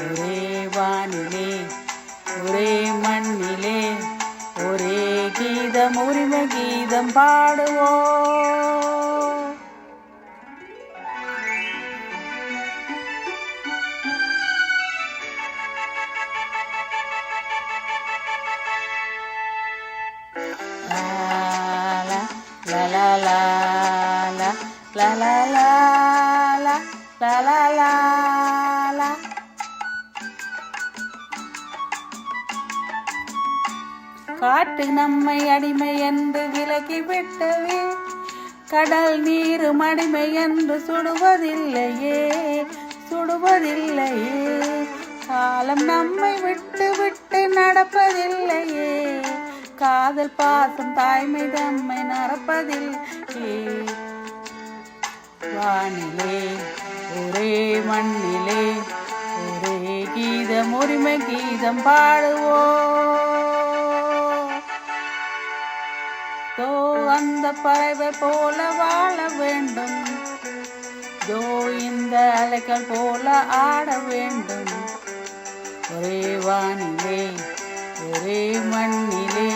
ஒரே வானிலே ஒரே மண்ணிலே ஒரே கீதம் உரிமை கீதம் பாடுவோம். la la la la la la காற்று நம்மை அடிமை என்று விலகி விட்டவே. கடல் நீரும் அடிமை என்று சுடுவதில்லையே சுடுவதில்லையே. காலம் நம்மை விட்டு விட்டு நடப்பதில்லையே. காதல் பாசம் தாய்மை தம்மை நடப்பதில்லையே வானிலே ஒரே மண்ணிலே ஒரே கீதம் உரிமை கீதம் பாடுவோம். அந்த பறவை போல வாழ வேண்டும். ஜோ இந்த அலைகள் போல ஆட வேண்டும். ஒரே வானிலே ஒரே மண்ணிலே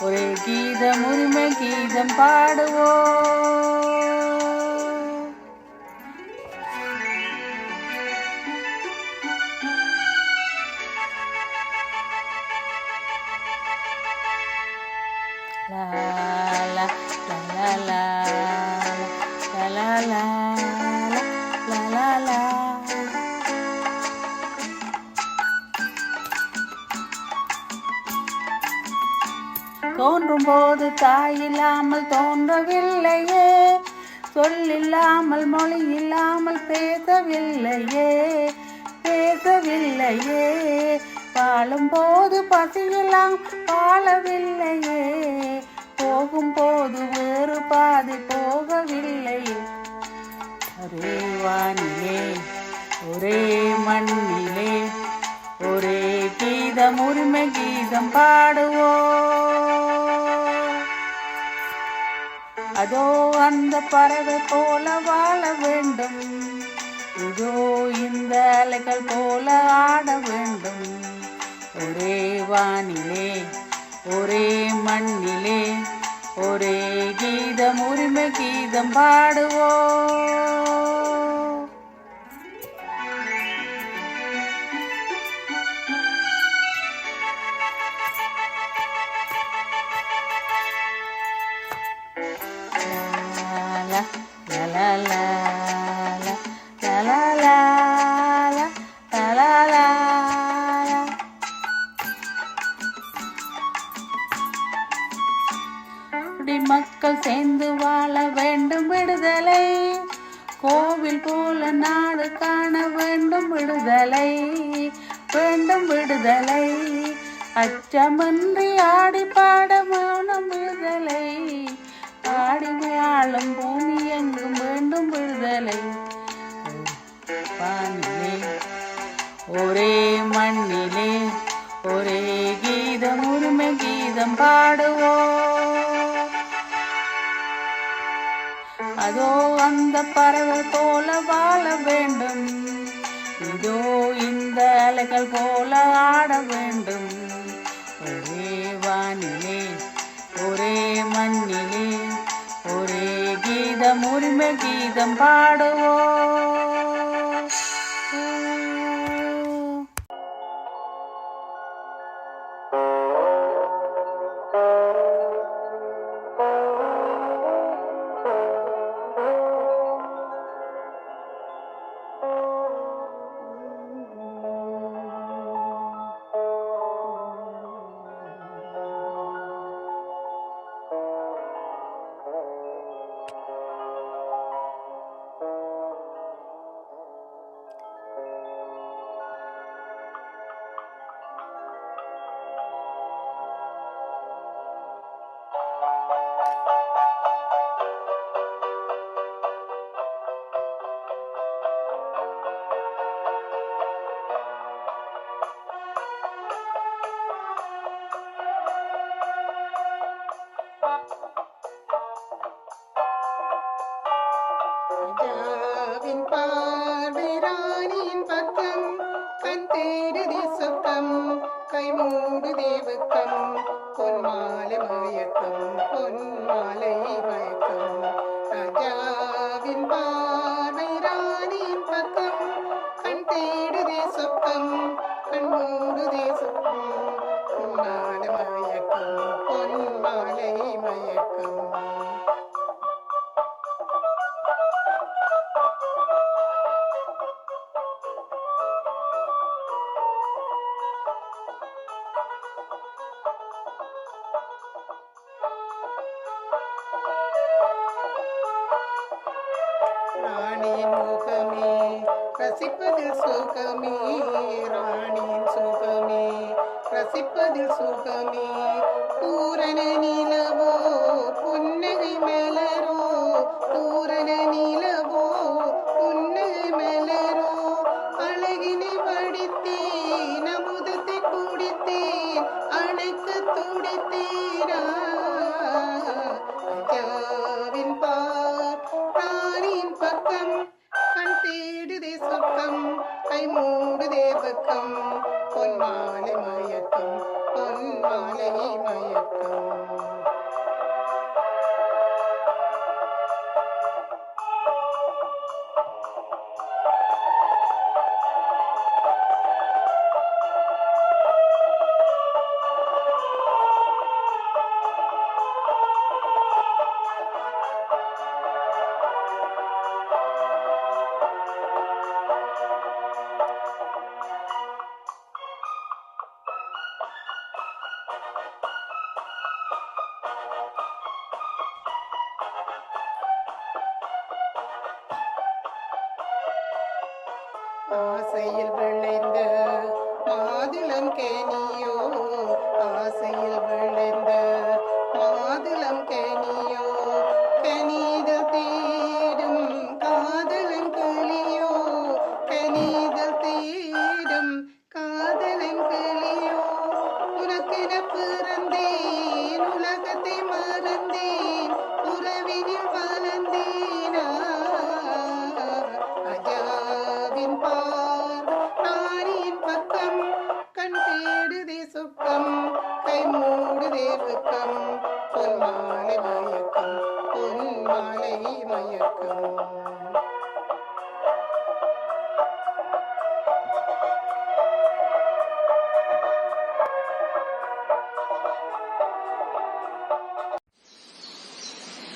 ஒரே கீதம் உரிமை கீதம் பாடுவோம். La la la la la la la la la la தோன்றும் போது தாயில்லாமல் தோன்றவில்லையே சொல்லில்லாமல் மொழி இல்லாமல் பேசவில்லையே பேசவில்லையே வாழும் போது பசியெல்லாம் வாழவில்லையே போகும்போது வேறு பாதை போகவில்லை. ஒரே வானிலே ஒரே மண்ணிலே ஒரே கீதம் உரிமை கீதம் பாடுவோம். அதோ அந்த பறவை போல வாழ வேண்டும். இதோ இந்த அலைகள் போல ஆட வேண்டும். ஒரே வானிலே ஒரே மண்ணிலே ஒரே கீதம் உரிமை கீதம் பாடுவோம். வேண்டும் விடுதலை அச்சமின்றி ஆடி பாட மௌனம் விடுதலை. ஆடிமையாளும் பூமி எங்கும் வேண்டும் விடுதலை. வானிலே ஒரே மண்ணிலே ஒரே கீதம் உரிமை கீதம் பாடுவோம். அதோ அந்த பறவை போல வாழ வேண்டும். இதோ இந்த அலைகள் போல ஆட வேண்டும். ஒரே வானிலே ஒரே மண்ணிலே ஒரே கீதம் உரிமை கீதம் பாடுவோம். ராஜாவின் பார்வை ராணியின் பக்கம் கண் தேடுதி சொக்கம் கை மூடுதே வெக்கம் பொன்மாலை மயக்கம் பொன்மாலை மயக்கம் ராஜாவின் பார்வை ராணியின் பக்கம் கண் தேடுதே சொக்கம் கண் மூடுதே சொக்கம் பொன்மாலை மயக்கம் பொன்மாலை மயக்கம் ரசிப்பதில் சுகமே ராணியின் சுகமே ரசிப்பதில் சுகமே. பூரண நிலவோ புன்னகை மலரோ பூரண நிலவோ புன்னகை மலரோ. அழகினை படித்தேன் அமுதத்தை குடித்தேன் அணைக்க துடித்தேனா கை மூடுதே பக்கம் பொன்மாலை மயக்கம் பொன் மாலை மயக்கம். ஆசையில் விளைந்த மாதுளம் கேணியோ ஆசையில் விளைந்த